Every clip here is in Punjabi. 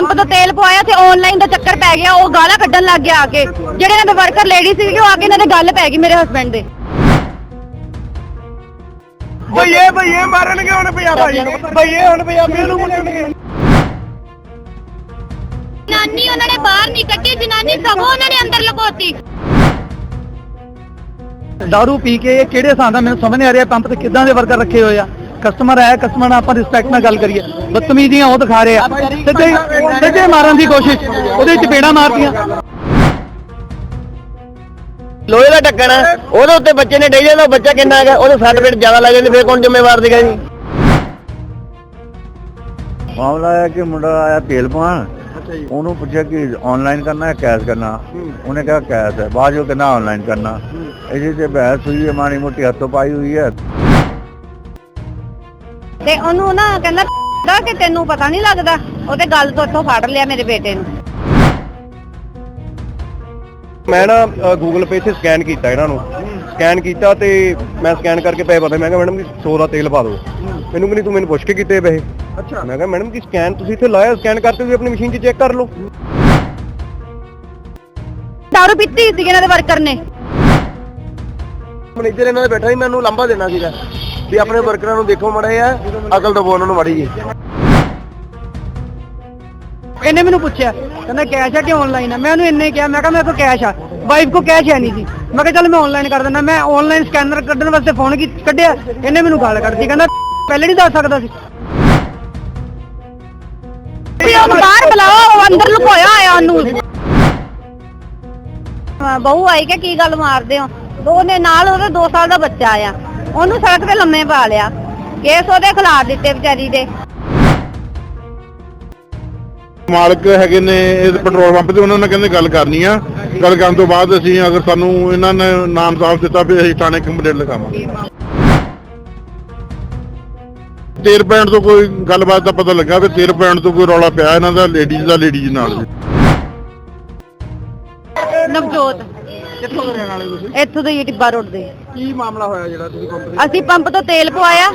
ਪੰਪ ਤੋਂ ਤੇਲ ਪਵਾਇਆ ਤੇ ਆਨਲਾਈਨ ਦਾ ਚੱਕਰ ਪੈ ਗਿਆ ਉਹ ਗਾਲਾਂ ਕੱਢਣ ਲੱਗ ਗਿਆ ਆ ਕੇ। ਜਿਹੜੇ ਇਹਨਾਂ ਦੇ ਵਰਕਰ ਲੇਡੀ ਸੀ ਉਹ ਆ ਕੇ ਇਹਨਾਂ ਦੇ ਗੱਲ ਪੈ ਗਈ ਮੇਰੇ ਹਸਬੰਡ ਦੇ। ਭਈਏ ਭਈਏ ਮਾਰਨਗੇ ਹੁਣ ਪੰਜਾਬੀ। ਭਈਏ ਹੁਣ ਪੰਜਾਬੀਆਂ ਨੂੰ ਮੁੱਟਣਗੇ ਜਨਾਨੀ ਉਹਨਾਂ ਨੇ ਬਾਹਰ ਨਹੀਂ ਕੱਢੀ ਜਨਾਨੀ ਸਗੋਂ ਉਹਨਾਂ ਨੇ ਅੰਦਰ ਲਗੋਤੀ ਦਾਰੂ ਪੀ ਕੇ ਇਹ ਕਿਹੜੇ ਥਾਂ ਦਾ ਮੈਨੂੰ ਸਮਝ ਨਹੀਂ ਆ ਰਿਹਾ ਪੰਪ ਤੇ ਕਿੱਦਾਂ ਦੇ ਵਰਕਰ ਰੱਖੇ ਹੋਏ ਆ? ਕਸਟਮਰ ਆਇਆ ਕਸਟਮਰ ਨਾਲ ਆਪਾਂ ਰਿਸਪੈਕਟ ਨਾਲ ਗੱਲ ਕਰੀਏ। ਬਦਤਮੀਜ਼ੀਆਂ ਉਹ ਦਿਖਾ ਰਹੇ ਆ। ਸਿੱਧੇ ਸਿੱਧੇ ਮਾਰਨ ਦੀ ਕੋਸ਼ਿਸ਼। ਉਹਦੇ ਚਪੇੜਾ ਮਾਰਤੀਆਂ। ਲੋਹੇ ਦਾ ਢੱਕਣ ਹੈ ਉਹਦੇ ਉੱਤੇ ਬੱਚੇ ਨੇ ਡਿੱਗ ਜਾਂਦਾ ਉਹ ਬੱਚਾ ਕਿੰਨਾ ਹੈਗਾ? ਉਹਦੇ ਸੱਟ ਪੇਟ ਜ਼ਿਆਦਾ ਲੱਗ ਜਾਂਦੀ ਫਿਰ ਕੌਣ ਜ਼ਿੰਮੇਵਾਰ ਸੀਗਾ ਜੀ? ਮਾਮਲਾ ਹੈ ਕਿ ਮੁੰਡਾ ਆਇਆ ਤੇਲ ਪਾਉਣ। ਉਹਨੂੰ ਪੁੱਛਿਆ ਕਿ ਆਨਲਾਈਨ ਕਰਨਾ ਹੈ ਕੈਸ਼ ਕਰਨਾ? ਉਹਨੇ ਕਿਹਾ ਕੈਸ਼ ਹੈ। ਬਾਅਦ ਜੋ ਕਹਿੰਦਾ ਆਨਲਾਈਨ ਕਰਨਾ। ਇਹਦੇ ਤੇ ਬਹਿਸ ਹੋਈ ਹੈ ਮਾੜੀ ਮੋਟੀ ਹੱਥੋਂ ਪਾਈ ਹੋਈ ਹੈ। ਤੇ ਉਹਨੂੰ ਨਾ ਕਹਿੰਦਾ "ਦਾ ਕਿ ਤੈਨੂੰ ਪਤਾ ਨਹੀਂ ਲੱਗਦਾ। ਉਹਦੇ ਗੱਲ ਤੋਂ ਇੱਥੋਂ ਫੜ ਲਿਆ ਮੇਰੇ ਬੇਟੇ ਨੂੰ। ਮੈਂ ਨਾ ਗੂਗਲ ਪੇ ਤੇ ਸਕੈਨ ਕੀਤਾ ਇਹਨਾਂ ਨੂੰ। ਸਕੈਨ ਕੀਤਾ ਤੇ ਮੈਂ ਸਕੈਨ ਕਰਕੇ ਪੈਸੇ ਪਾਤੇ। ਮੈਂ ਕਿਹਾ ਮੈਡਮ ਜੀ 100 ਦਾ ਤੇਲ ਪਾ ਦਿਓ। ਮੈਨੂੰ ਕਹਿੰਦੀ ਤੂੰ ਮੈਨੂੰ ਪੁੱਛ ਕੇ ਕੀਤੇ ਪੈਸੇ। ਅੱਛਾ। ਮੈਂ ਕਿਹਾ ਮੈਡਮ ਜੀ ਸਕੈਨ ਤੁਸੀਂ ਇੱਥੇ ਲਾਇਆ ਸਕੈਨ ਕਰਕੇ ਤੁਸੀਂ ਆਪਣੀ ਮਸ਼ੀਨ 'ਚ ਚੈੱਕ ਕਰ ਲਓ। ਦਾਰੂ ਪੀਤੀ ਸੀ ਇਹਨਾਂ ਦੇ ਵਰਕਰ ਨੇ। ਮੈਨੇਜਰ ਇਹਨਾਂ ਦੇ ਬੈਠਾ ਸੀ ਮੈਨੂੰ ਲੰਬਾ ਦੇਣਾ ਸੀਗਾ। ਵੀ ਆਪਣੇ ਵਰਕਰਾਂ ਨੂੰ ਦੇਖੋ ਮੜੇ ਆ ਅਕਲ ਉਹਨਾਂ ਨੂੰ ਮੜੀ ਜੀ ਇਹਨੇ ਮੈਨੂੰ ਪੁੱਛਿਆ ਕਹਿੰਦਾ ਕੈਸ਼ ਹੈ ਕਿ ਆਨਲਾਈਨ ਹੈ ਮੈਂ ਉਹਨੂੰ ਇੰਨੇ ਕਿਹਾ ਮੈਂ ਕਿਹਾ ਮੇਰੇ ਕੋਲ ਕੈਸ਼ ਆ। ਵਾਈਫ ਕੋ ਕੈਸ਼ ਹੈ ਨਹੀਂ ਸੀ। ਮੈਂ ਕਿਹਾ ਚੱਲ ਮੈਂ ਆਨਲਾਈਨ ਕਰ ਦਿੰਦਾ। ਮੈਂ ਆਨਲਾਈਨ ਸਕੈਨਰ ਕੱਢਣ ਵਾਸਤੇ ਫੋਨ ਕੀ ਕੱਢਿਆ। ਇਹਨੇ ਮੈਨੂੰ ਗਾਲ ਕੱਢਦੀ ਕਹਿੰਦਾ ਪਹਿਲੇ ਨਹੀਂ ਦੱਸ ਸਕਦਾ ਸੀ। ਵੀ ਉਹਨੂੰ ਬਾਹਰ ਬੁਲਾਓ ਉਹ ਅੰਦਰ ਲੁਕੋਇਆ ਹੋਇਆ ਉਹਨੂੰ। ਹਾਂ, ਬਹੂ ਆਈ ਕਿ ਕੀ ਗੱਲ ਮਾਰਦੇ ਹੋ? ਉਹਨੇ ਨਾਲ ਉਹਦੇ 2 ਸਾਲ ਦਾ ਬੱਚਾ ਆ ਉਹਨੂੰ ਸੜਕ ਤੇ ਲੰਮੇ ਪਾ ਲਿਆ। ਕੇਸ ਉਹਦੇ ਖਿਲਾਫ ਦਿੱਤੇ ਵਿਚਾਰੀ ਦੇ। ਮਾਲਕ ਹੈਗੇ ਨੇ ਇਸ ਪੈਟਰੋਲ ਪੰਪ ਤੇ ਉਹਨਾਂ ਨਾਲ ਕਹਿੰਦੇ ਗੱਲ ਕਰਨੀ ਆ। ਗੱਲ ਕਰਨ ਤੋਂ ਬਾਅਦ ਅਸੀਂ ਅਗਰ ਸਾਨੂੰ ਇਹਨਾਂ ਨੇ ਨਾਮ ਸਾਫ਼ ਦਿੱਤਾ ਵੀ ਅਸੀਂ ਥਾਣੇ ਕੰਪਲੇਂਟ ਲਿਖਾਵਾਂਗੇ। ਤੇਲ ਪੈਣ ਤੋਂ ਕੋਈ ਗੱਲਬਾਤ ਦਾ ਪਤਾ ਲੱਗਾ ਵੀ ਤੇਲ ਪੈਣ ਤੋਂ ਕੋਈ ਰੌਲਾ ਪਿਆ ਇਹਨਾਂ ਦਾ ਲੇਡੀਜ਼ ਦਾ ਲੇਡੀਜ਼ ਨਾਲ। ਨਵਜੋਤ। ਕਿੱਥੋਂ ਦੇ ਰਹਿਣ ਵਾਲੇ ਤੁਸੀਂ? ਇੱਥੋਂ ਦੇ ਹੀ ਟਿੱਬਾ ਰੋਡ ਦੇ। ਕੀ ਮਾਮਲਾ ਹੋਇਆ ਜਿਹੜਾ ਤੁਸੀਂ ਕੰਪਨੀ ਅਸੀਂ ਪੰਪ ਤੋਂ ਤੇਲ ਪਵਾਇਆ।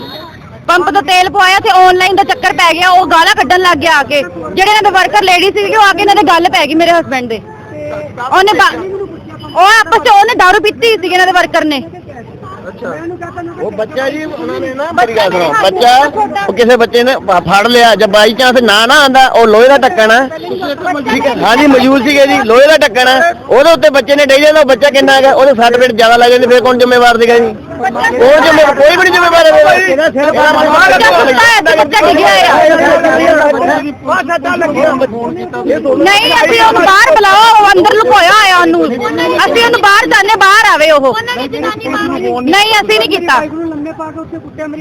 ਪੰਪ ਤੋਂ ਤੇਲ ਪਵਾਇਆ ਤੇ ਆਨਲਾਈਨ ਦਾ ਚੱਕਰ ਪੈ ਗਿਆ ਉਹ ਗਾਲਾਂ ਕੱਢਣ ਲੱਗ ਗਿਆ ਆ ਕੇ। ਜਿਹੜੇ ਇਹਨਾਂ ਦੇ ਵਰਕਰ ਲੇਡੀ ਸੀ ਉਹ ਆ ਕੇ ਇਹਨਾਂ ਦੇ ਗੱਲ ਪੈ ਗਈ ਮੇਰੇ ਹਸਬੰਡ ਦੇ। ਉਹਨੇ ਬਾ- ਉਹ ਆਪਸ ਚ ਉਹਨੇ ਦਾਰੂ ਪੀਤੀ ਸੀ ਇਹਨਾਂ ਦੇ ਵਰਕਰ ਨੇ। ਉਹ ਬੱਚਾ ਜੀ ਉਹਨਾਂ ਨੇ ਨਾ ਮੇਰੀ ਗੱਲ ਸੁਣੋ ਬੱਚਾ ਉਹ ਕਿਸੇ ਬੱਚੇ ਨੇ ਫ- ਫੜ ਲਿਆ ਜੇ ਬਾਈ ਚਾਂਸ ਨਾ ਨਾ ਆਂਦਾ ਉਹ ਲੋਹੇ ਦਾ ਢੱਕਣ ਹੈ ਠੀਕ ਹੈ ਹਾਂਜੀ ਮੌਜੂਦ ਸੀਗੇ ਜੀ ਲੋਹੇ ਦਾ ਢੱਕਣ ਹੈ ਉਹਦੇ ਉੱਤੇ ਬੱਚੇ ਨੇ ਡਿੱਗ ਜਾਂਦਾ ਉਹ ਬੱਚਾ ਕਿੰਨਾ ਹੈਗਾ ਉਹਦੇ ਸੱਟ ਪੇਟ ਜ਼ਿਆਦਾ ਲੱਗ ਜਾਂਦੀ ਫਿਰ ਕੌਣ ਜ਼ਿੰਮੇਵਾਰ ਸੀਗਾ ਜੀ? ਕੌਣ ਜ਼ਿੰਮੇਵਾਰ ਕੋਈ ਵੀ ਨਹੀਂ ਜ਼ਿੰਮੇਵਾਰ ਹੈ ਇਹਦਾ ਸਿਰ ਨਹੀਂ ਅਸੀਂ ਉਹਨੂੰ ਬਾਹਰ ਬੁਲਾਓ ਉਹ ਅੰਦਰ ਲੁਕੋਇਆ ਹੋਇਆ ਉਹਨੂੰ। ਅਸੀਂ ਉਹਨੂੰ ਬਾਹਰ ਜਾਣੇ ਬਾਹਰ ਆਵੇ ਉਹ। ਨਹੀਂ ਅਸੀਂ ਨਹੀਂ ਕੀਤਾ।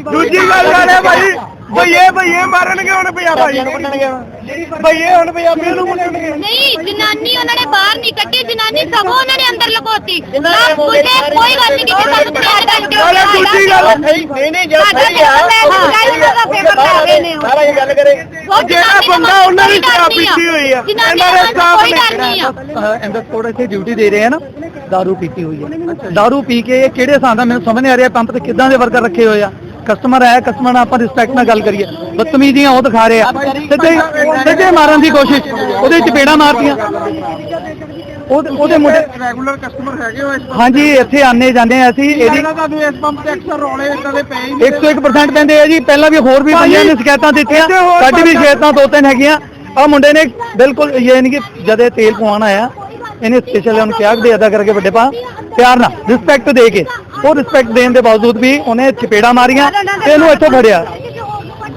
ਦੂਜੀ ਗੱਲ ਕਰ ਭਾਈ। ਭਈਏ ਭਈਏ ਮਾਰਨਗੇ ਹੁਣ ਪੰਜਾਬੀ। ਭਈਏ ਹੁਣ ਪੰਜਾਬੀਆਂ ਨੂੰ ਮੁੱਟਣਗੇ ਨਹੀਂ ਜਨਾਨੀ ਉਹਨਾਂ ਨੇ ਬਾਹਰ ਨਹੀਂ ਕੱਢੀ ਜਨਾਨੀ ਸਗੋਂ ਉਹਨਾਂ ਨੇ ਅੰਦਰ ਲਗੋਤੀ ਕੋਈ ਗੱਲ ਨਹੀਂ ਕੀਤੀ ਸਾਨੂੰ ਪੜਿਆ ਕਰਕੇ ਦੂਜੀ ਗੱਲ ਨਹੀਂ ਨਹੀਂ ਜਿਹੜਾ ਸਹੀ ਆ ਸਾਰਾ ਇਹ ਗੱਲ ਕਰੇ। ਜਿਹੜਾ ਬੰਦਾ ਉਹਨਾਂ ਦੀ ਸ਼ਰਾਬ ਪੀਤੀ ਹੋਈ ਆ ਇਹਨਾਂ ਦੇ ਸਟਾਫ ਐਂਡ ਸਪੋਰਟ ਇੱਥੇ ਡਿਊਟੀ ਦੇ ਰਹੇ ਆ ਨਾ ਦਾਰੂ ਪੀਤੀ ਹੋਈ ਹੈ ਦਾਰੂ ਪੀ ਕੇ ਇਹ ਕਿਹੜੇ ਥਾਂ ਦਾ ਮੈਨੂੰ ਸਮਝ ਨਹੀਂ ਆ ਰਿਹਾ ਪੰਪ ਤੇ ਕਿੱਦਾਂ ਦੇ ਵਰਕਰ ਰੱਖੇ ਹੋਏ ਆ? ਕਸਟਮਰ ਆਇਆ ਕਸਟਮਰ ਨਾਲ ਆਪਾਂ ਰਿਸਪੈਕਟ ਨਾਲ ਗੱਲ ਕਰੀਏ। ਬਦਤਮੀਜ਼ੀਆਂ ਉਹ ਦਿਖਾ ਰਹੇ ਆ। ਸਿੱਧੇ ਸਿੱਧੇ ਮਾਰਨ ਦੀ ਕੋਸ਼ਿਸ਼। ਉਹਦੇ ਚਪੇੜਾ ਮਾਰਤੀਆਂ। ਉਹਦੇ ਉਹਦੇ ਮੁੰਡੇ ਰੈਗੂਲਰ ਕਸਟਮਰ ਹੈਗੇ ਹੋ ਇਸ ਹਾਂਜੀ ਇੱਥੇ ਆਨੇ ਜਾਂਦੇ ਆ ਅਸੀਂ। ਇਹਦੀ ਤੁਹਾਨੂੰ ਇਸ ਪੰਪ ਤੇ ਅਕਸਰ ਰੌਲੇ ਇਦਾਂ ਦੇ ਪਏ ਹੀ 101% ਪੈਂਦੇ ਆ ਜੀ। ਪਹਿਲਾਂ ਵੀ ਹੋਰ ਵੀ ਬੰਦਿਆਂ ਨੇ ਸ਼ਿਕਾਇਤਾਂ ਦਿੱਤੀਆਂ। ਸਾਡੀ ਵੀ ਸ਼ਿਕਾਇਤਾਂ ਦੋ ਤਿੰਨ ਹੈਗੀਆਂ। ਆ ਮੁੰਡੇ ਨੇ ਬਿਲਕੁਲ ਨਹੀਂ ਕਿ ਜਦੇ ਤੇਲ ਪਵਾਉਣ ਆਇਆ ਇਹਨੇ ਸਪੈਸ਼ਲ ਉਹਨੂੰ ਕਿਹਾ ਕਿ ਅਦਾ ਕਰਕੇ ਵੱਡੇ ਪਾ ਪਿਆਰ ਨਾਲ ਰਿਸਪੈਕਟ ਦੇ ਕੇ। ਉਹ ਰਿਸਪੈਕਟ ਦੇਣ ਦੇ ਬਾਵਜੂਦ ਵੀ ਉਹਨੇ ਚਪੇੜਾ ਮਾਰੀਆਂ ਤੇ ਇਹਨੂੰ ਇੱਥੋਂ ਫੜਿਆ।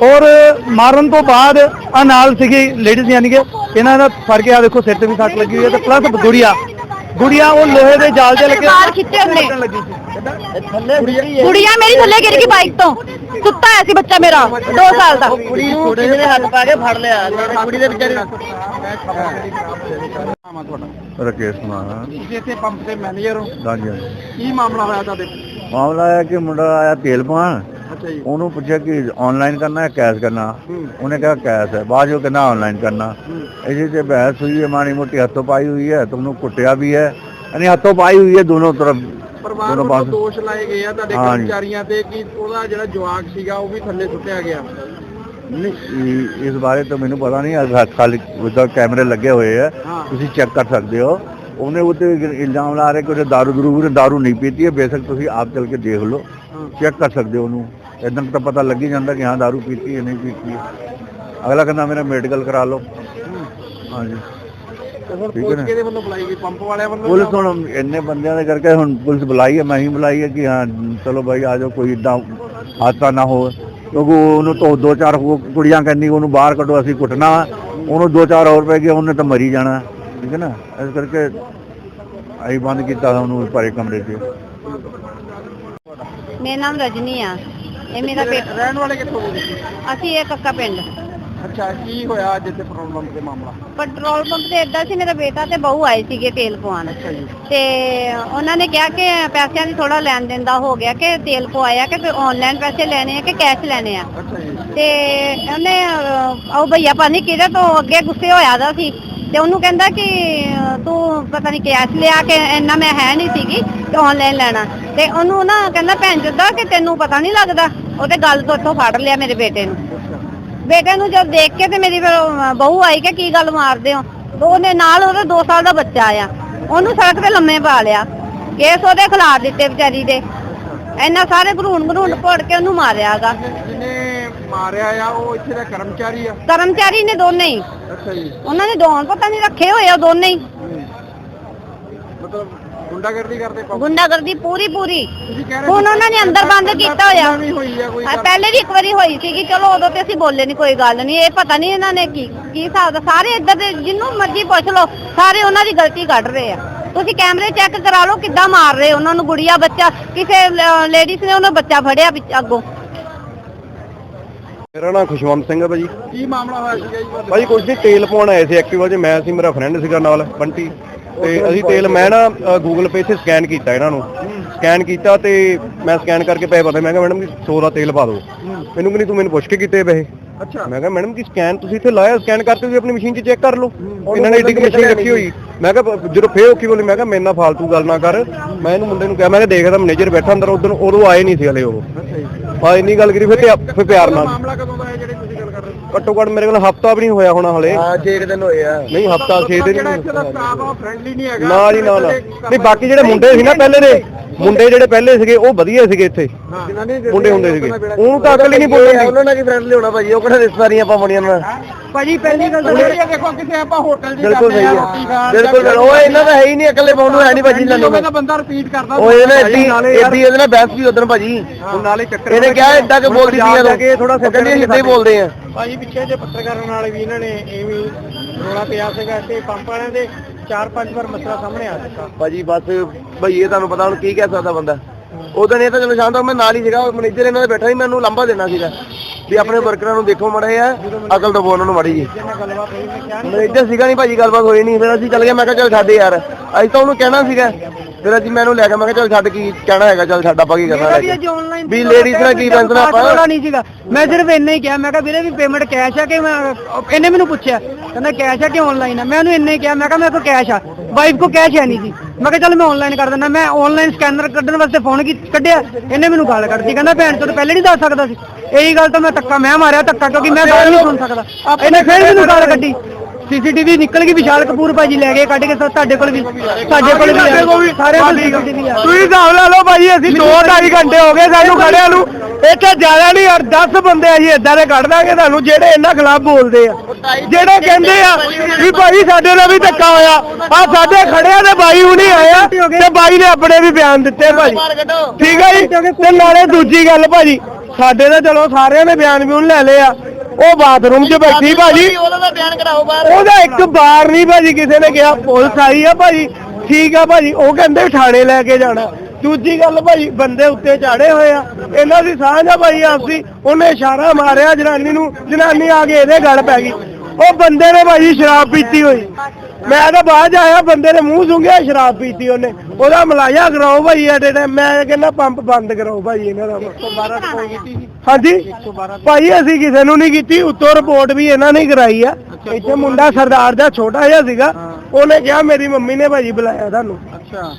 ਔਰ ਮਾਰਨ ਤੋਂ ਬਾਅਦ ਆ ਨਾਲ ਸੀਗੀ ਲੇਡੀਜ਼ ਯਾਨੀ ਕਿ ਇਹਨਾਂ ਦਾ ਫੜ ਕੇ ਆ ਦੇਖੋ ਸਿਰ ਤੇ ਵੀ ਸੱਟ ਲੱਗੀ ਹੋਈ ਹੈ ਤੇ ਪਲੱਸ ਗੁੜੀਆ ਗੁੜੀਆ ਉਹ ਲੋਹੇ ਦੇ ਜਾਲ 'ਚ ਲੱਗੇ ਬਾਹਰ ਖਿੱਚੇ ਉਹਨੇ। ਲੱਗੀ ਸੀ। ਗੁੜੀਆ ਮੇਰੀ ਥੱਲੇ ਗਿਰ ਗਈ ਬਾਈਕ ਤੋਂ। ਸੁੱਤਾ ਹੈ ਸੀ ਬੱਚਾ ਮੇਰਾ 2 ਸਾਲ ਦਾ। ਕੁੜੀ ਨੂੰ ਕਿਸੇ ਨੇ ਹੱਥ ਪਾ ਕੇ ਫੜ ਲਿਆ? ਕੁੜੀ ਦੇ ਵਿਚਾਰੇ ਰਕੇਸ਼ ਕੁਮਾਰ ਤੁਸੀਂ ਇੱਥੇ ਪੰਪ ਦੇ ਮੈਨੇਜਰ ਹੋ। ਹਾਂਜੀ ਕੀ ਮਾਮਲਾ ਹੋਇਆ ਤੁਹਾਡੇ? ਮਾਮਲਾ ਹੈ ਕਿ ਮੁੰਡਾ ਆਇਆ ਤੇਲ ਜੀ। ਉਹਨੂੰ ਪੁੱਛਿਆ ਕਿ ਆਨਲਾਈਨ ਕਰਨਾ ਹੈ ਕੈਸ਼ ਕਰਨਾ? ਉਹਨੇ ਕਿਹਾ ਕੈਸ਼ ਹੈ। ਬਾਅਦ ਜੋ ਕਹਿੰਦਾ ਆਨਲਾਈਨ ਕਰਨਾ। ਇਹਦੇ ਤੇ ਬਹਿਸ ਹੋਈ ਹੈ ਮਾੜੀ ਮੋਟੀ ਹੱਥੋਂ ਪਾਈ ਹੋਈ ਹੈ ਤੁਹਾਨੂੰ ਕੁੱਟਿਆ ਵੀ ਹੈ। ਯਾਨੀ ਹੱਥੋਂ ਪਾਈ ਹੋਈ ਹੈ ਦੋਨੋਂ ਤਰਫ। ਪਰਿਵਾਰ ਦੋਨੋਂ ਵੱਲੋਂ ਪਾਸੇ ਦੋਸ਼ ਲਾਏ ਗਏ ਆ ਤੁਹਾਡੇ ਹਾਂਜੀ। ਕਰਮਚਾਰੀਆਂ ਤੇ ਕਿ ਉਹਦਾ ਜਿਹੜਾ ਜਵਾਕ ਸੀਗਾ ਉਹ ਵੀ ਥੱਲੇ ਸੁੱਟਿਆ ਗਿਆ। ਨਹੀਂ ਇਹ- ਇਸ ਬਾਰੇ ਤਾਂ ਮੈਨੂੰ ਪਤਾ ਨਹੀਂ ਅੱਜ ਖਾਲੀ ਉਹਦਾ ਕੈਮਰੇ ਲੱਗੇ ਹੋਏ ਆ। ਤੁਸੀਂ ਚੈੱਕ ਕਰ ਸਕਦੇ ਹੋ। ਉਹਨੇ ਉੱਤੇ ਇਲਜ਼ਾਮ ਲਾ ਰਹੇ ਕਿ ਉਹਨੇ ਦਾਰੂ ਦਰੂ ਉਹਨੇ ਦਾਰੂ ਨਹੀਂ ਪੀਤੀ ਹੈ। ਬੇਸ਼ੱਕ ਤੁਸੀਂ ਆਪ ਚਲ ਕੇ ਦੇਖ ਲਓ। ਚੈੱਕ ਕਰ ਸਕਦੇ ਹੋ ਉਹਨੂੰ। ਇਦਾਂ ਤਾਂ ਪਤਾ ਲੱਗ ਹੀ ਜਾਂਦਾ ਕਿ ਹਾਂ ਦਾਰੂ ਪੀਤੀ ਹੈ ਨਹੀਂ ਪੀਤੀ ਹੈ। ਅਗਲਾ ਕਹਿੰਦਾ ਮੇਰਾ ਮੈਡੀਕਲ ਕਰਾ ਲਓ। ਹਾਂਜੀ। ਹੁਣ ਪੁਲਿਸ ਨਾ। ਕਿਹਦੇ ਵੱਲੋਂ ਬੁਲਾਈ ਗਈ? ਪੰਪ ਵਾਲਿਆਂ ਵੱਲੋਂ ਪੁਲਿਸ ਹੁਣ ਇੰਨੇ ਬੰਦਿਆਂ ਦੇ ਕਰਕੇ ਹੁਣ ਪੁਲਿਸ ਬੁਲਾਈ ਹੈ ਮੈਂ ਹੀ ਬੁਲਾਈ ਹੈ ਕਿ ਹਾਂ ਚਲੋ ਭਾਈ ਆ ਜਾਓ ਕੋਈ ਇਦਾਂ ਹਾਦਸਾ ਨਾ ਹੋ ਕਿਉਂਕਿ ਉਹਨੂੰ ਤੋਂ ਦੋ ਚਾਰ ਹੋਰ ਕੁੜੀਆਂ ਕਹਿੰਦੀ ਉਹਨੂੰ ਬਾਹਰ ਕੱਢੋ ਅਸੀਂ ਕੁੱਟਣਾ ਉਹਨੂੰ ਦੋ ਚਾਰ ਹੋਰ ਪੈ ਗਏ ਉਹਨੇ ਤਾਂ ਮਰੀ ਜਾਣਾ। ਠੀਕ ਹੈ ਨਾ? ਇਸ ਕਰਕੇ ਅਸੀਂ ਬੰਦ ਕੀਤਾ ਉਹਨੂੰ ਪਰੇ ਕਮਰੇ 'ਚ। ਮੇਰਾ ਨਾਮ ਰਜਨੀ ਆ। ਇਹ ਮੇਰਾ ਬੇਟਾ ਰਹਿਣ ਵਾਲੇ ਕਿੱਥੋਂ? ਅਸੀਂ ਇਹ ਕੱਕਾ ਪਿੰਡ। ਅੱਛਾ ਕੀ ਹੋਇਆ ਅੱਜ ਇੱਥੇ ਪ੍ਰੋਬਲਮ ਤੇ ਮਾਮਲਾ? ਪੈਟਰੋਲ ਪੰਪ ਤੇ ਏਦਾਂ ਸੀ ਮੇਰਾ ਬੇਟਾ ਤੇ ਬਹੂ ਆਏ ਸੀਗੇ ਤੇਲ ਪਵਾਉਣ। ਤੇ ਉਹਨਾਂ ਨੇ ਕਿਹਾ ਕਿ ਪੈਸਿਆਂ ਦੀ ਥੋੜਾ ਲੈਣ ਦੇਣ ਦਾ ਹੋ ਗਿਆ ਕਿ ਤੇਲ ਪਵਾਇਆ ਕਿ ਆਨਲਾਈਨ ਪੈਸੇ ਲੈਣੇ ਆ ਕਿ ਕੈਸ਼ ਲੈਣੇ ਆ। ਅੱਛਾ ਜੀ। ਤੇ ਉਹਨੇ ਅਹ, ਉਹ ਭਈਆ ਪਾਣੀ ਕਿਹਦੇ ਤੋਂ ਅੱਗੇ ਗੁੱਸੇ ਹੋਇਆ ਦਾ ਸੀ। ਤੇ ਉਹਨੂੰ ਕਹਿੰਦਾ ਕਿ ਅਹ, ਤੂੰ ਪਤਾ ਨਹੀਂ ਕੈਸ਼ ਲਿਆ ਕਿ ਇੰਨਾ ਮੈਂ ਹੈ ਨਹੀਂ ਸੀਗੀ ਤੇ ਆਨਲਾਈਨ ਲੈਣਾ। ਤੇ ਉਹਨੂੰ ਨਾ ਕਹਿੰਦਾ ਭੈਣ ਚੋਦਾ ਕਿ ਤੈਨੂੰ ਪਤਾ ਨਹੀਂ ਲੱਗਦਾ। ਉਹਦੇ ਗੱਲ ਤੋਂ ਇੱਥੋਂ ਫੜ ਲਿਆ ਮੇਰੇ ਬੇਟੇ ਨੂੰ। ਬੇਟੇ ਨੂੰ ਜਦ ਦੇਖ ਕੇ ਤੇ ਮੇਰੀ ਫਿਰ ਬਹੂ ਆਈ ਕਿ ਕੀ ਗੱਲ ਮਾਰਦੇ ਹੋ? ਤੇ ਉਹਨੇ ਨਾਲ ਉਹਦਾ 2 ਸਾਲ ਦਾ ਬੱਚਾ ਆ। ਉਹਨੂੰ ਸੜਕ ਤੇ ਲੰਮੇ ਪਾ ਲਿਆ। ਕੇਸ ਉਹਦੇ ਖਿਲਾਫ ਦਿੱਤੇ ਵਿਚਾਰੀ ਦੇ। ਇੰਨਾ ਸਾਰੇ ਘਰੂਣ ਘਰੂਣ ਪੜ ਕੇ ਉਹਨੂੰ ਮਾਰਿਆਗਾ ਜਿਹਨੇ ਮਾਰਿਆ ਆ ਉਹ ਇੱਥੇ ਦਾ ਕਰਮਚਾਰੀ ਆ? ਕਰਮਚਾਰੀ ਨੇ ਦੋਨੇ ਹੀ। ਅੱਛਾ ਜੀ। ਉਹਨਾਂ ਨੇ ਦੋਨ ਪਤਾ ਨਹੀਂ ਰੱਖੇ ਹੋਏ ਆ ਦੋਨੇ ਹੀ। ਮਤਲਬ ਗੁੰਡਾਗਰਦੀ ਕਰਦੇ ਪੰਪ ਗੁੰਡਾਗਰਦੀ ਪੂਰੀ ਪੂਰੀ। ਤੁਸੀਂ ਕਹਿ ਰਹੇ ਹੁਣ ਉਹਨਾਂ ਨੇ ਅੰਦਰ ਬੰਦ ਕੀਤਾ ਹੋਇਆ। ਵੀ ਹੋਈ ਆ ਕੋਈ ਹਾਂ, ਪਹਿਲੇ ਵੀ ਇੱਕ ਵਾਰੀ ਹੋਈ ਸੀਗੀ ਚਲੋ ਉਦੋਂ ਤੇ ਅਸੀਂ ਬੋਲੇ ਨਹੀਂ ਕੋਈ ਗੱਲ ਨਹੀਂ ਇਹ ਪਤਾ ਨਹੀਂ ਇਹਨਾਂ ਨੇ ਕੀ ਕੀ ਹਿਸਾਬ ਦਾ ਸਾਰੇ ਇੱਧਰ ਦੇ ਜਿੰਨੂੰ ਮਰਜ਼ੀ ਪੁੱਛ ਲਓ ਸਾਰੇ ਉਹਨਾਂ ਦੀ ਗਲਤੀ ਕੱਢ ਰਹੇ ਆ। ਤੁਸੀਂ ਕੈਮਰੇ ਚੈੱਕ ਕਰਾ ਲਓ ਕਿੱਦਾਂ ਮਾਰ ਰਹੇ ਉਹਨਾਂ ਨੂੰ ਗੁੜੀਆ ਬੱਚਾ ਕਿਸੇ ਲੇਡੀਜ਼ ਨੇ ਉਹਨਾਂ ਬੱਚਾ ਫੜਿਆ ਪਿੱਛੇ ਅੱਗੋਂ। ਮੇਰਾ ਨਾਮ ਖੁਸ਼ਵੰਤ ਸਿੰਘ ਹੈ ਭਾਜੀ। ਕੀ ਮਾਮਲਾ ਹੋਇਆ ਸੀਗਾ ਜੀ? ਭਾਜੀ ਕੁਝ ਨਹੀਂ ਤੇਲ ਪਾਉਣ ਆਏ ਸੀ ਐਕਟਿਵਾ 'ਚ ਮੈਂ ਸੀ ਮੇਰਾ ਫਰੈਂਡ ਸੀਗਾ ਨਾਲ ਬੰਟੀ। ਤੇ ਅਸੀਂ ਤੇਲ ਮੈਂ ਨਾ ਗੂਗਲ ਪੇ 'ਤੇ ਸਕੈਨ ਕੀਤਾ ਇਹਨਾਂ ਨੂੰ। ਸਕੈਨ ਕੀਤਾ ਤੇ ਮੈਂ ਸਕੈਨ ਕਰਕੇ ਪੈਸੇ ਪਤਾ ਮੈਂ ਕਿਹਾ ਮੈਡਮ ਜੀ 100 ਦਾ ਤੇਲ ਪਾ ਦਿਓ। ਮੈਨੂੰ ਕਹਿੰਦੀ ਤੂੰ ਮੈਨੂੰ ਪੁੱਛ ਕੇ ਕੀਤੇ ਪੈਸੇ? ਅੱਛਾ। ਮੈਂ ਕਿਹਾ ਮੈਡਮ ਜੀ ਸਕੈਨ ਤੁਸੀਂ ਇੱਥੇ ਲਾਇਆ ਸਕੈਨ ਕਰਤੇ ਤੁਸੀਂ ਆਪਣੀ ਮਸ਼ੀਨ 'ਚ ਚੈੱਕ ਕਰ ਲਓ। ਇਹਨਾਂ ਨੇ ਏਡੀ ਕੁ ਮਸ਼ੀਨ ਰੱਖੀ ਹੋਈ। ਮੈਂ ਕਿਹਾ ਜਦੋਂ ਫੇਰ ਔਖੀ ਬੋਲੀ ਮੈਂ ਕਿਹਾ ਮੇਰੇ ਨਾਲ ਫਾਲਤੂ ਗੱਲ ਨਾ ਕਰ। ਮੈਂ ਇਹਨੂੰ ਮੁੰਡੇ ਨੂੰ ਕਿਹਾ ਮੈਂ ਕਿਹਾ ਦੇਖਦਾ ਮੈਨੇਜਰ ਬੈਠਾ ਅੰਦਰ ਉਦੋਂ ਉਦੋਂ ਆਏ ਨਹੀਂ ਸੀ ਹਲੇ ਉਹ। ਆ ਇੰਨੀ ਗੱਲ ਕਰੀ ਫਿਰ ਫਿਰ ਪਿਆਰ ਨਾਲ। ਮਾਮਲਾ ਕਦੋਂ ਦਾ ਘੱਟੋ ਘੱਟ ਮੇਰੇ ਕੋਲ ਹਫਤਾ ਵੀ ਨਹੀਂ ਹੋਇਆ ਹੋਣਾ ਹਲੇ। ਹਾਂ 6 ਦਿਨ ਹੋਏ ਆ। ਨਹੀਂ ਹਫਤਾ 6 ਦਿਨ ਜਿਹੜਾ ਇੱਥੇ ਦਾ ਸਟਾਫ ਆ ਫ੍ਰੈਂਡਲੀ ਨਹੀਂ ਹੈਗਾ। ਨਾ ਜੀ ਨਾ ਨਾ ਨਹੀਂ ਬਾਕੀ ਜਿਹੜੇ ਮੁੰਡੇ ਸੀ ਨਾ ਪਹਿਲੇ ਦੇ ਮੁੰਡੇ ਜਿਹੜੇ ਪਹਿਲੇ ਸੀਗੇ ਉਹ ਵਧੀਆ ਸੀਗੇ ਇੱਥੇ। ਮੁੰਡੇ ਹੁੰਦੇ ਸੀਗੇ। ਉਹਨੂੰ ਤਾਂ ਅਕਲ ਹੀ ਨਹੀਂ ਬੋਲਣ ਦੀ। ਉਹਨਾਂ ਨਾਲ ਕੀ ਫਰੈਂਡਲੀ ਹੋਣਾ ਭਾਜੀ ਉਹ ਕਿਹੜਾ ਰਿਸ਼ਤੇਦਾਰੀਆਂ ਆਪਾਂ ਬਣੀਆਂ ਨਾਲ। ਭਾਜੀ ਪਹਿਲੀ ਗੱਲ ਤਾਂ ਇਹ ਦੇਖੋ ਕਿਸੇ ਆਪਾਂ ਹੋਟਲ 'ਚ ਬਿਲਕੁਲ ਸਹੀ ਆ। ਹੈ ਬਿਲਕੁਲ ਬਿਲਕੁਲ। ਉਹ ਇਹਨਾਂ ਦਾ ਹੈ ਹੀ ਨਹੀਂ ਇਕੱਲੇ ਪਾਉਣ ਨੂੰ ਹੈ ਨਹੀਂ ਭਾਜੀ ਇਹਨਾਂ ਨੂੰ। ਤਾਂ ਬੰਦਾ ਰਿਪੀਟ ਕਰਦਾ ਉਹ ਇਹਨੇ ਏਡੀ ਏਡੀ ਇਹਦੇ ਨਾਲ ਬਹਿਸ ਵੀ ਉਦੋਂ ਭਾਜੀ। ਨਾਲੇ ਚੱਕਰ ਇਹਨੇ ਕਿਹਾ ਏਦਾਂ ਕਿ ਬੋਲਦੀ ਸੀ ਜਾ ਕੇ ਥੋੜ੍ਹਾ ਉਹ ਕਹਿੰਦੀ ਅਸੀਂ ਏਦਾਂ ਹੀ ਬੋਲਦੇ ਆ ਭਾਜੀ ਪਿੱਛੇ ਜੇ ਪੱਤਰਕਾਰਾਂ ਨਾਲ ਵੀ ਇਹਨਾਂ ਨੇ ਐਵੇਂ ਰੋਲਾ ਪਿਆ ਸੀਗਾ ਤੇ ਪੰਪ ਵਾਲਿਆਂ ਦੇ। ਚਾਰ ਪੰਜ ਵਾਰ ਮਸਲਾ ਸਾਹਮਣੇ ਆ ਚੁੱਕਾ। ਭਾਜੀ, ਬਸ ਭਈਏ ਤੁਹਾਨੂੰ ਪਤਾ ਹੁਣ ਕੀ ਕਹਿ ਸਕਦਾ ਬੰਦਾ? ਉਦੋਂ ਇਹ ਤਾਂ ਚਲੋ ਸ਼ਾਂਤ ਹੋ ਮੈਂ ਨਾਲ ਹੀ ਸੀਗਾ ਮੈਨੇਜਰ ਇਹਨਾਂ ਦੇ ਬੈਠਾ ਸੀ ਮੈਨੂੰ ਲੰਬਾ ਦੇਣਾ ਸੀਗਾ। ਵੀ ਆਪਣੇ ਵਰਕਰਾਂ ਨੂੰ ਦੇਖੋ ਮੜੇ ਆ ਅਕਲ ਤੋਂ ਉਹਨਾਂ ਨੂੰ ਮੜੀ ਜੀ ਮੈਨੇਜਰ ਸੀਗਾ ਨਹੀਂ ਭਾਜੀ ਗੱਲਬਾਤ ਹੋਈ ਨਹੀਂ। ਫਿਰ ਅਸੀਂ ਚੱਲ ਗਏ ਮੈਂ ਕਿਹਾ ਚੱਲ ਛੱਡ ਯਾਰ। ਅਸੀਂ ਤਾਂ ਉਹਨੂੰ ਕਹਿਣਾ ਸੀਗਾ। ਫਿਰ ਅਸੀਂ ਮੈਨੂੰ ਲੈ ਕੇ ਮੈਂ ਕਿਹਾ ਚੱਲ ਛੱਡ ਕੀ ਕਹਿਣਾ ਹੈਗਾ? ਚੱਲ ਛੱਡ ਆਪਾਂ ਕੀ ਕਰਨਾ ਲੈ ਕੇ। ਵੀ ਲੇਡੀਜ਼ ਨਾਲ ਕੀ ਬੈਂਸਣਾ ਆਪਾਂ? ਨਹੀਂ ਸੀਗਾ। ਮੈਂ ਸਿਰਫ ਇੰਨਾ ਹੀ ਕਿਹਾ ਮੈਂ ਕਿਹਾ ਵੀਰੇ ਵੀ ਪੇਮੈਂਟ ਕੈਸ਼ ਆ ਕਿ ਮੈਂ ਇਹਨੇ ਮੈਨੂੰ ਪੁੱਛਿਆ। ਕਹਿੰਦਾ ਕੈਸ਼ ਆ ਕਿ ਆਨਲਾਈਨ ਆ? ਮੈਂ ਉਹਨੂੰ ਇੰਨਾ ਹੀ ਕਿਹਾ ਮੈਂ ਕਿਹਾ ਮੇਰੇ ਕੋਲ ਕੈਸ਼ ਆ। ਵਾਈਫ ਕੋ ਕੈਸ਼ ਹੈ ਨਹੀਂ ਸੀ। ਮੈਂ ਕਿਹਾ ਚੱਲ ਮੈਂ ਆਨਲਾਈਨ ਕਰ ਦਿੰਦਾ ਮੈਂ ਆਨਲਾਈਨ ਸਕੈਨਰ ਕੱਢਣ ਵਾਸਤੇ ਫੋਨ ਕੀ ਕੱਢਿਆ ਇਹਨੇ ਮੈਨੂੰ ਗਾਲ ਕੱਢਤੀ ਕਹਿੰਦਾ ਭੈਣ ਤੋਂ ਪਹਿਲੇ ਨਹੀਂ ਦੱਸ ਸਕਦਾ ਸੀ। ਇਹੀ ਗੱਲ ਤਾਂ ਮੈਂ ਧੱਕਾ ਮੈਂ ਮਾਰਿਆ ਧੱਕਾ ਕਿਉਂਕਿ ਮੈਂ ਗੱਲ ਨਹੀਂ ਸੁਣ ਸਕਦਾ। ਇਹਨੇ ਫਿਰ ਮੈਨੂੰ ਗਾਲ ਕੱਢੀ। ਸੀਸੀਟੀਵੀ ਨਿਕਲ ਗਈ ਵਿਸ਼ਾਲ ਕਪੂਰ ਭਾਜੀ ਲੈ ਗਏ ਕੱਢ ਕੇ ਸਾ- ਤੁਹਾਡੇ ਕੋਲ ਵੀ ਸਾਡੇ ਕੋਲ ਵੀ ਸਾਰੇ ਕੋਲ ਸੀਸੀਟੀਵੀ ਆ। ਤੁਸੀਂ ਹਿਸਾਬ ਲਾ ਲਓ ਭਾਈ ਅਸੀਂ 2 2.5 ਘੰਟੇ ਹੋ ਗਏ ਸਾਨੂੰ ਖੜਿਆਂ ਨੂੰ। ਇੱਥੇ ਜ਼ਿਆਦਾ ਨਹੀਂ ਯਾਰ 10 ਬੰਦੇ ਅਸੀਂ ਏਦਾਂ ਦੇ ਕੱਢ ਦਾਂਗੇ ਤੁਹਾਨੂੰ ਜਿਹੜੇ ਇਹਨਾਂ ਖਿਲਾਫ ਬੋਲਦੇ ਆ। ਜਿਹੜੇ ਕਹਿੰਦੇ ਆ ਵੀ ਭਾਈ ਸਾਡੇ ਨਾਲ ਵੀ ਧੱਕਾ ਹੋਇਆ। ਆ ਸਾਡੇ ਖੜਿਆਂ ਦੇ ਬਾਈ ਹੁਣੀ ਆਇਆ ਤੇ ਬਾਈ ਨੇ ਆਪਣੇ ਵੀ ਬਿਆਨ ਦਿੱਤੇ ਭਾਈ ਠੀਕ ਹੈ ਜੀ? ਤੇ ਨਾਲੇ ਦੂਜੀ ਗੱਲ ਭਾਜੀ ਸਾਡੇ ਤਾਂ ਚਲੋ ਸਾਰਿਆਂ ਨੇ ਬਿਆਨ ਵੀ ਲੈ ਲਏ ਆ। ਉਹ ਬਾਥਰੂਮ 'ਚ ਬੈਠੀ ਭਾਜੀ। ਉਹਦਾ ਤਾਂ ਬਿਆਨ ਕਰਾਓ ਬਾਹਰ। ਉਹਦਾ ਇੱਕ ਬਾਰ ਨਹੀਂ ਭਾਜੀ ਕਿਸੇ ਨੇ ਕਿਹਾ ਪੁਲਿਸ ਆਈ ਆ ਭਾਜੀ। ਠੀਕ ਆ ਭਾਜੀ ਉਹ ਕਹਿੰਦੇ ਥਾਣੇ ਲੈ ਕੇ ਜਾਣਾ। ਦੂਜੀ ਗੱਲ ਭਾਜੀ ਬੰਦੇ ਉੱਤੇ ਚਾੜੇ ਹੋਏ ਆ। ਇਹਨਾਂ ਦੀ ਸਾਂਝ ਆ ਭਾਈ ਆਪਸੀ ਉਹਨੇ ਇਸ਼ਾਰਾ ਮਾਰਿਆ ਜਨਾਨੀ ਨੂੰ। ਜਨਾਨੀ ਆ ਕੇ ਇਹਦੇ ਗੱਲ ਪੈ ਗਈ। ਉਹ ਬੰਦੇ ਨੇ ਭਾਜੀ ਸ਼ਰਾਬ ਪੀਤੀ ਹੋਈ। ਮੈਂ ਤਾਂ ਬਾਅਦ ਆਇਆ ਬੰਦੇ ਨੇ ਮੂੰਹ ਸੁੰਘਿਆ ਸ਼ਰਾਬ ਪੀਤੀ ਉਹਨੇ। ਉਹਦਾ ਮਲਾਇਆ ਕਰਾਓ ਭਾਈ ਐਟ ਟਾਈਮ ਮੈਂ ਕਹਿੰਦਾ ਪੰਪ ਬੰਦ ਕਰਾਓ ਭਾਈ ਇਹਨਾਂ ਦਾ। 12 ਰਿਪੋਰਟ ਕੀਤੀ ਸੀ। ਹਾਂਜੀ। ਭਾਈ ਅਸੀਂ ਕਿਸੇ ਨੂੰ ਨਹੀਂ ਕੀਤੀ ਉੱਤੋਂ ਰਿਪੋਰਟ ਵੀ ਇਹਨਾਂ ਨੇ ਕਰਾਈ ਆ। ਇੱਥੇ ਮੁੰਡਾ ਸਰਦਾਰ ਦਾ ਛੋਟਾ ਜਿਹਾ ਸੀਗਾ। ਉਹਨੇ ਕਿਹਾ ਮੇਰੀ ਮੰਮੀ ਨੇ ਭਾਜੀ ਬੁਲਾਇਆ ਤੁਹਾਨੂੰ। ਅੱਛਾ।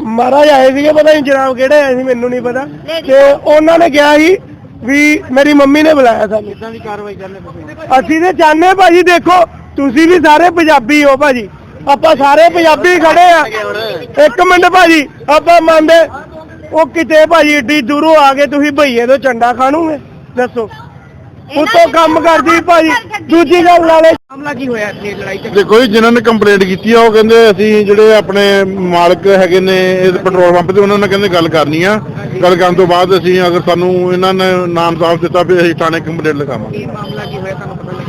ਮਹਾਰਾਜ ਆਏ ਸੀਗੇ ਪਤਾ ਨਹੀਂ ਜਨਾਬ ਕਿਹੜੇ ਆਏ ਸੀ ਮੈਨੂੰ ਨਹੀਂ ਪਤਾ। ਤੇ ਉਹਨਾਂ ਨੇ ਕਿਹਾ ਸੀ ਵੀ ਮੇਰੀ ਮੰਮੀ ਨੇ ਬੁਲਾਇਆ ਸਾਨੂੰ। ਕਿੱਦਾਂ ਦੀ ਕਾਰਵਾਈ ਕਰਨੇ ਤੁਸੀਂ ਅਸੀਂ ਤੇ ਚਾਹੁੰਦੇ ਭਾਜੀ ਦੇਖੋ ਤੁਸੀਂ ਵੀ ਸਾਰੇ ਪੰਜਾਬੀ ਹੋ ਭਾਜੀ ਆਪਾਂ ਸਾਰੇ ਪੰਜਾਬੀ ਖੜੇ ਆ। ਇੱਕ ਮਿੰਟ ਭਾਜੀ ਆਪਾਂ ਮੰਨਦੇ ਉਹ ਕਿਤੇ ਭਾਜੀ ਏਡੀ ਦੂਰੋਂ ਆ ਕੇ ਤੁਸੀਂ ਭਈਏ ਤੋਂ ਚੰਡਾ ਖਾਣੋਗੇ? ਦੱਸੋ। ਉਤੋਂ ਕੰਮ ਕਰਦੀ ਭਾਜੀ ਦੂਜੀ ਗੱਲ ਨਾਲੇ ਮਾਮਲਾ ਕੀ ਹੋਇਆ ਇੱਥੇ ਲੜਾਈ ਦੇਖੋ ਜੀ ਜਿਨ੍ਹਾਂ ਨੇ ਕੰਪਲੇਂਟ ਕੀਤੀ ਆ ਉਹ ਕਹਿੰਦੇ ਅਸੀਂ ਜਿਹੜੇ ਆਪਣੇ ਮਾਲਕ ਹੈਗੇ ਨੇ ਇਹ ਪੈਟਰੋਲ ਪੰਪ ਤੇ ਉਹਨਾਂ ਨਾਲ ਕਹਿੰਦੇ ਗੱਲ ਕਰਨੀ ਆ। ਗੱਲ ਕਰਨ ਤੋਂ ਬਾਅਦ ਅਸੀਂ ਅਗਰ ਸਾਨੂੰ ਇਹਨਾਂ ਨੇ ਨਾਮ ਸਾਫ਼ ਦਿੱਤਾ ਵੀ ਅਸੀਂ ਥਾਣੇ ਕੰਪਲੇਂਟ ਲਿਖਾਵਾਂਗੇ। ਕੀ ਮਾਮਲਾ ਕੀ ਹੋਇਆ ਤੁਹਾਨੂੰ ਪਤਾ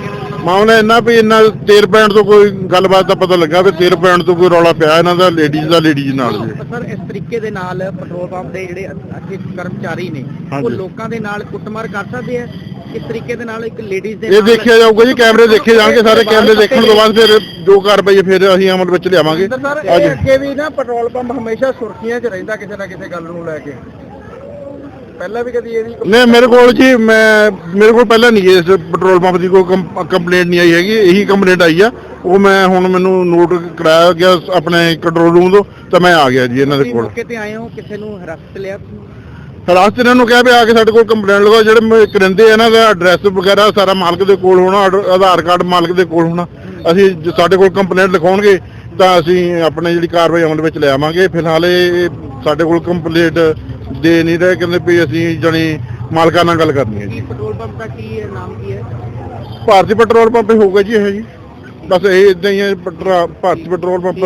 ਲੱਗਿਆ ਮਾਮਲਾ ਇੰਨਾ ਵੀ ਇਹਨਾਂ ਤੇਲ ਪੈਣ ਤੋਂ ਕੋਈ ਗੱਲਬਾਤ ਦਾ ਪਤਾ ਲੱਗਾ ਵੀ ਤੇਲ ਪੈਣ ਤੋਂ ਕੋਈ ਰੌਲਾ ਪਿਆ ਇਹਨਾਂ ਦਾ ਲੇਡੀਜ਼ ਦਾ ਲੇਡੀਜ਼ ਨਾਲ ਜੀ ਸਰ ਇਸ ਤਰੀਕੇ ਦੇ ਨਾਲ ਪੈਟਰੋਲ ਪੰਪ ਦੇ ਜਿਹੜੇ ਅੱਗੇ ਕਰਮਚਾਰੀ ਨੇ ਉਹ। ਲੋਕਾਂ ਦੇ ਨਾਲ ਕੁੱਟਮਾਰ ਕਰ ਸਕਦੇ ਆ ਇਸ ਤਰੀਕੇ ਦੇ ਨਾਲ ਇੱਕ ਲੇਡੀਜ਼ ਦੇ ਇਹ ਦੇਖਿਆ ਜਾਊਗਾ ਜੀ ਕੈਮਰੇ ਦੇਖੇ ਜਾਣਗੇ ਸਾਰੇ ਕੈਮਰੇ ਦੇਖਣ ਤੋਂ ਬਾਅਦ ਫਿਰ ਜੋ ਕਾਰਵਾਈ ਫਿਰ ਅਸੀਂ ਅਮਲ ਵਿੱਚ ਲਿਆਵਾਂਗੇ। ਇਹ ਅੱਗੇ ਵੀ ਨਾ ਪੈਟਰੋਲ ਪੰਪ ਹਮੇਸ਼ਾ ਸੁਰਖੀਆਂ 'ਚ ਰਹਿੰਦਾ ਕਿਸੇ ਨਾ ਕਿਸੇ ਗੱਲ ਨੂੰ ਲੈ ਕੇ ਪਹਿਲਾਂ ਵੀ ਕਦੀ ਇਹਦੀ ਨਹੀਂ ਮੇਰੇ ਕੋਲ ਜੀ ਮੈਂ ਮੇਰੇ ਕੋਲ ਪਹਿਲਾਂ ਨਹੀਂ ਇਸ ਪੈਟਰੋਲ ਪੰਪ ਦੀ ਕੋਈ ਕੰਪਲੇਂਟ ਨਹੀਂ ਆਈ ਹੈਗੀ ਇਹੀ ਕੰਪਲੇਂਟ ਆਈ ਆ। ਉਹ ਮੈਂ ਹੁਣ ਮੈਨੂੰ ਨੋਟ ਕਰਾਇਆ ਗਿਆ ਆਪਣੇ ਕੰਟਰੋਲ ਰੂਮ ਤੋਂ ਤਾਂ ਮੈਂ ਆ ਗਿਆ ਜੀ ਇਹਨਾਂ ਦੇ ਕੋਲ। ਮੌਕੇ ਤੇ ਆਏ ਹੋ ਕਿਸੇ ਨੂੰ ਹਿਰਾਸਤ ਲਿਆ ਰਾਸਤੇ ਇਹਨਾਂ ਨੂੰ ਕਿਹਾ ਵੀ ਆ ਕੇ ਸਾਡੇ ਕੋਲ ਕੰਪਲੇਂਟ ਲਗਾਓ ਜਿਹੜੇ ਕਰਿੰਦੇ ਇਹਨਾਂ ਦਾ ਐਡਰੈਸ ਵਗੈਰਾ ਸਾਰਾ ਮਾਲਕ ਦੇ ਕੋਲ ਹੋਣਾ ਆਧਾਰ ਕਾਰਡ ਮਾਲਕ ਦੇ ਕੋਲ ਹੋਣਾ। ਅਸੀਂ ਸਾਡੇ ਕੋਲ ਕੰਪਲੇਂਟ ਲਿਖਾਉਣਗੇ ਤਾਂ ਅਸੀਂ ਆਪਣੇ ਜਿਹੜੀ ਕਾਰਵਾਈ ਅਮਲ ਵਿੱਚ ਲਿਆਵਾਂਗੇ ਫਿਲਹਾਲ ਇਹ ਸਾਡੇ ਕੋਲ ਕੰਪਲੇਂਟ ਦੇ ਨਹੀਂ ਰਹੇ ਕਹਿੰਦੇ ਵੀ ਅਸੀਂ ਜਣੀ ਮਾਲਕਾਂ ਨਾਲ ਗੱਲ ਕਰਨੀ ਹੈ ਜੀ। ਪੈਟਰੋਲ ਪੰਪ ਦਾ ਕੀ ਹੈ ਨਾਮ ਕੀ ਹੈ? ਭਾਰਤੀ ਪੈਟਰੋਲ ਪੰਪ ਹੀ ਹੋਊਗਾ ਜੀ ਇਹ ਜੀ। ਬਸ ਇਹ ਇਦਾਂ ਹੀ ਹੈ ਪੈਟਰੋ- ਭਾਰਤੀ ਪੈਟਰੋਲ ਪੰਪ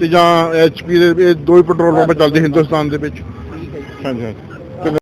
ਤੇ ਜਾਂ ਐਚਪੀ ਦੇ ਇਹ ਦੋ ਹੀ ਪੈਟਰੋਲ ਪੰਪ ਚੱਲਦੇ ਹਿੰਦੁਸਤਾਨ ਦੇ ਵਿੱਚ। ਹਾਂਜੀ ਹਾਂਜੀ।